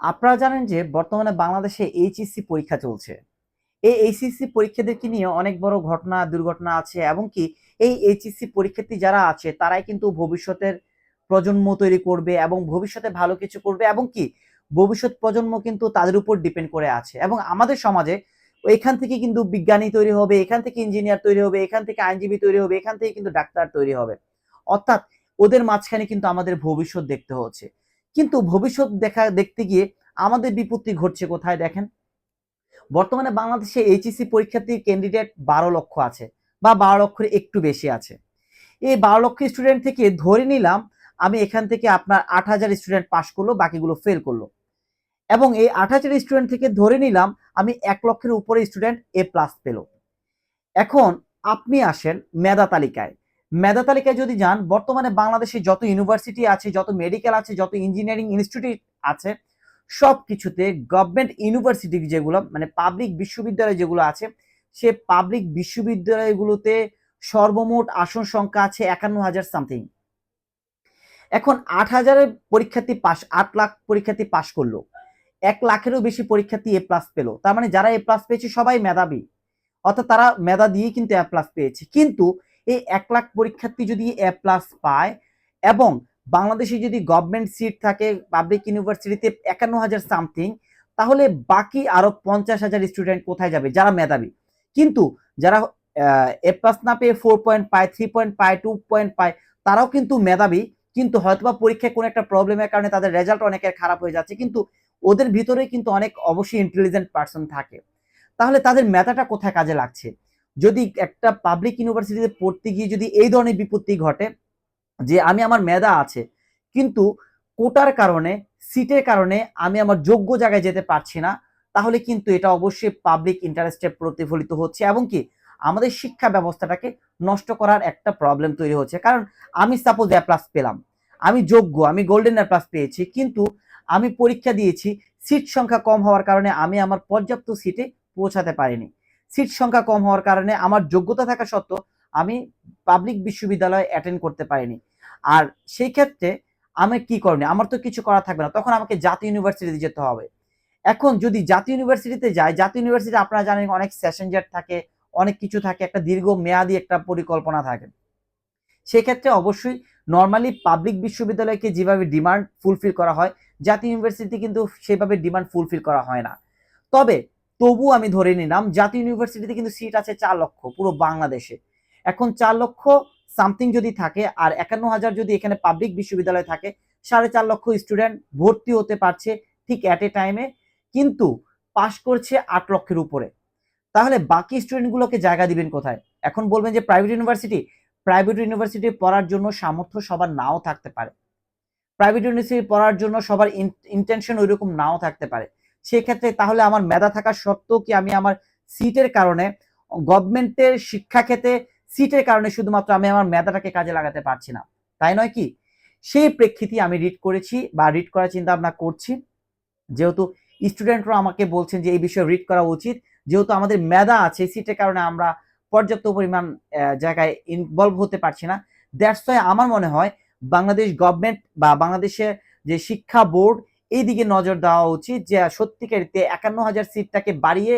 আপনারা জানেন যে বর্তমানে বাংলাদেশে এইচএসসি পরীক্ষা চলছে। এই এইচএসসি পরীক্ষাদেরকে নিয়ে অনেক বড় ঘটনা, দুর্ঘটনা আছে এবং কি এই এইচএসসি পরীক্ষার্থী যারা আছে তারাই কিন্তু ভবিষ্যতের প্রজন্ম তৈরি করবে এবং ভবিষ্যতে ভালো কিছু করবে এবং কি ভবিষ্যৎ প্রজন্ম কিন্তু তাদের উপর ডিপেন্ড করে আছে এবং আমাদের সমাজে এখান থেকে কিন্তু বিজ্ঞানী তৈরি হবে, এখান থেকে ইঞ্জিনিয়ার তৈরি হবে, এখান থেকে আইনজীবী তৈরি হবে, এখান থেকে কিন্তু ডাক্তার তৈরি হবে। অর্থাৎ ওদের মাঝখানে কিন্তু আমাদের ভবিষ্যৎ দেখতে হচ্ছে। কিন্তু ভবিষ্যৎ দেখা, দেখতে গিয়ে আমাদের বিপত্তি ঘটছে কোথায় দেখেন? বর্তমানে বাংলাদেশে এইচএসসি পরীক্ষার্থীর ক্যান্ডিডেট বারো লক্ষ আছে বা বারো লক্ষের একটু বেশি আছে। এই বারো লক্ষ স্টুডেন্ট থেকে ধরে নিলাম আমি এখান থেকে আপনার আট হাজার স্টুডেন্ট পাশ করল, বাকিগুলো ফেল করল। এবং এই আট হাজার স্টুডেন্ট থেকে ধরে নিলাম আমি এক লক্ষের উপরে স্টুডেন্ট এ প্লাস পেল। এখন আপনি আসেন মেধা তালিকায়। মেধা তালিকায় যদি যান, বর্তমানে বাংলাদেশে যত ইউনিভার্সিটি আছে, যত মেডিকেল আছে, যত ইঞ্জিনিয়ারিং ইনস্টিটিউট আছে সব কিছুতে গভর্নমেন্ট ইউনিভার্সিটি যেগুলো মানে পাবলিক বিশ্ববিদ্যালয় যেগুলো আছে, সে পাবলিক বিশ্ববিদ্যালয়গুলোতে সর্বমোট আসন সংখ্যা আছে একান্ন হাজার সামথিং এখন আট হাজারের পরীক্ষার্থী পাশ আট লাখ পরীক্ষার্থী পাশ করল। এক লাখেরও বেশি পরীক্ষার্থী এ প্লাস পেল। তার মানে যারা এ প্লাস পেয়েছে সবাই মেধাবী। অর্থাৎ তারা মেধা দিয়ে কিন্তু এ প্লাস পেয়েছে। কিন্তু এই এক লাখ পরীক্ষার্থী যদি এ প্লাস পায় এবং বাংলাদেশে যদি গভর্নমেন্ট সিট থাকে পাবলিক ইউনিভার্সিটিতে একান্ন হাজার সামথিং তাহলে বাকি আরও পঞ্চাশ হাজার স্টুডেন্ট কোথায় যাবে? যারা মেধাবী। কিন্তু যারা এ প্লাস না পেয়ে ফোর পয়েন্ট পায় থ্রি পয়েন্ট পায় টু পয়েন্ট পায়, তারাও কিন্তু মেধাবী। কিন্তু হয়তোবা পরীক্ষায় কোনো একটা প্রবলেমের কারণে তাদের রেজাল্ট অনেকের খারাপ হয়ে যাচ্ছে। কিন্তু ওদের ভিতরে কিন্তু অনেক অবশ্যই ইন্টেলিজেন্ট পার্সন থাকে। তাহলে তাদের মেধাটা কোথায় কাজে লাগছে? যদি একটা পাবলিক ইউনিভার্সিটিতে পড়তে গিয়ে যদি এই ধরনের বিপত্তি ঘটে যে আমি আমার মেধা আছে, কিন্তু কোটার কারণে, সিটের কারণে আমি আমার যোগ্য জায়গায় যেতে পারছি না, তাহলে কিন্তু এটা অবশ্যই পাবলিক ইন্টারেস্টে প্রতিফলিত হচ্ছে এবং কি আমাদের শিক্ষা ব্যবস্থাটাকে নষ্ট করার একটা প্রবলেম তৈরি হচ্ছে। কারণ আমি সাপোজ এ প্লাস পেলাম, আমি যোগ্য, আমি গোল্ডেন এ প্লাস পেয়েছি, কিন্তু আমি পরীক্ষা দিয়েছি, সিট সংখ্যা কম হওয়ার কারণে আমি আমার পর্যাপ্ত সিটে পৌঁছাতে পারিনি। সিট সংখ্যা কম হওয়ার কারণে আমার যোগ্যতা থাকা সত্ত্বেও আমি পাবলিক বিশ্ববিদ্যালয়ে অ্যাটেন্ড করতে পারিনি। আর সেই ক্ষেত্রে আমি কি করিনি আমার তো কিছু করা থাকবে না। তখন আমাকে জাতীয় ইউনিভার্সিটিতে যেতে হবে। এখন যদি জাতীয় ইউনিভার্সিটিতে যায় জাতীয় ইউনিভার্সিটি আপনারা জানেন অনেক সেশনজার থাকে, অনেক কিছু থাকে, একটা দীর্ঘ মেয়াদি একটা পরিকল্পনা থাকে। সেক্ষেত্রে অবশ্যই নর্মালি পাবলিক বিশ্ববিদ্যালয়কে যেভাবে ডিমান্ড ফুলফিল করা হয়, জাতীয় ইউনিভার্সিটি কিন্তু সেভাবে ডিমান্ড ফুলফিল করা হয় না। তবে তবু আমি ধরে নিলাম, জাতীয় ইউনিভার্সিটিতে কিন্তু সিট আছে চার লক্ষ, পুরো বাংলাদেশে। এখন চার লক্ষ সামথিং যদি থাকে, আর একান্ন হাজার যদি এখানে পাবলিক বিশ্ববিদ্যালয় থাকে, সাড়ে চার লক্ষ স্টুডেন্ট ভর্তি হতে পারছে ঠিক অ্যাট এ টাইমে কিন্তু পাশ করছে আট লক্ষের উপরে। তাহলে বাকি স্টুডেন্টগুলোকে জায়গা দিবেন কোথায়? এখন বলবেন যে প্রাইভেট ইউনিভার্সিটি প্রাইভেট ইউনিভার্সিটি পড়ার জন্য সামর্থ্য সবার নাও থাকতে পারে। প্রাইভেট ইউনিভার্সিটি পড়ার জন্য সবার ইন্টেনশন ওইরকম নাও থাকতে পারে। সেক্ষেত্রে তাহলে আমার মেধা থাকা সত্ত্বেও কি আমি আমার সিটের কারণে, গভর্নমেন্টের শিক্ষা ক্ষেত্রে সিটের কারণে শুধুমাত্র আমি আমার মেধাটাকে কাজে লাগাতে পারছি না। তাই নয় কি? সেই প্রেক্ষিতে আমি রিড করেছি বা রিড করার চিন্তা ভাবনা করছি। যেহেতু স্টুডেন্টরা আমাকে বলছেন যে, এই বিষয়ে রিড করা উচিত। যেহেতু আমাদের মেধা আছে, সিটের কারণে আমরা পর্যাপ্ত পরিমাণ জায়গায় ইনভলভ হতে পারছি না। দ্যাটস ওয়াই আমার মনে হয় বাংলাদেশ গভর্নমেন্ট বা বাংলাদেশের যে শিক্ষা বোর্ড এই দিকে নজর দেওয়া উচিত যে সত্যিকারিতে একান্ন হাজার সিটটাকে বাড়িয়ে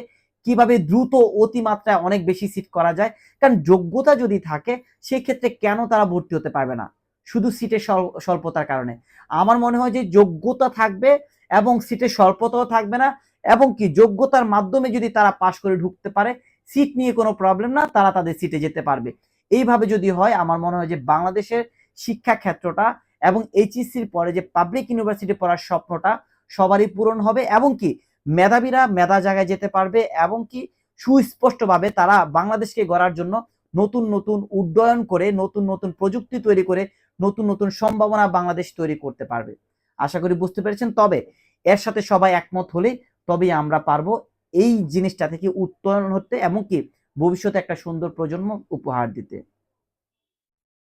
কীভাবে দ্রুত অতিমাত্রায় অনেক বেশি সিট করা যায়। কারণ যোগ্যতা যদি থাকে সেই ক্ষেত্রে কেন তারা ভর্তি হতে পারবে না? শুধু সিটের স্বল্পতার কারণে। আমার মনে হয় যে যোগ্যতা থাকবে এবং সিটের স্বল্পতাও থাকবে না এবং কি যোগ্যতার মাধ্যমে যদি তারা পাশ করে ঢুকতে পারে, সিট নিয়ে কোনো প্রবলেম না, তারা তাদের সিটে যেতে পারবে। এইভাবে যদি হয়, আমার মনে হয় যে বাংলাদেশের শিক্ষা ক্ষেত্রটা এবং এইচএসসির পরে যে পাবলিক ইউনিভার্সিটি পড়ার স্বপ্নটা সবারই পূরণ হবে এবং কি মেধাবীরা মেধা জায়গায় যেতে পারবে এবং কি সুস্পষ্টভাবে তারা বাংলাদেশকে গড়ার জন্য নতুন নতুন উড্ডয়ন করে, নতুন নতুন প্রযুক্তি তৈরি করে, নতুন নতুন সম্ভাবনা বাংলাদেশ তৈরি করতে পারবে। আশা করি বুঝতে পেরেছেন। তবে এর সাথে সবাই একমত হলেই তবেই আমরা পারব এই জিনিসটা থেকে উত্তরণ হতে এবং কি ভবিষ্যতে একটা সুন্দর প্রজন্ম উপহার দিতে।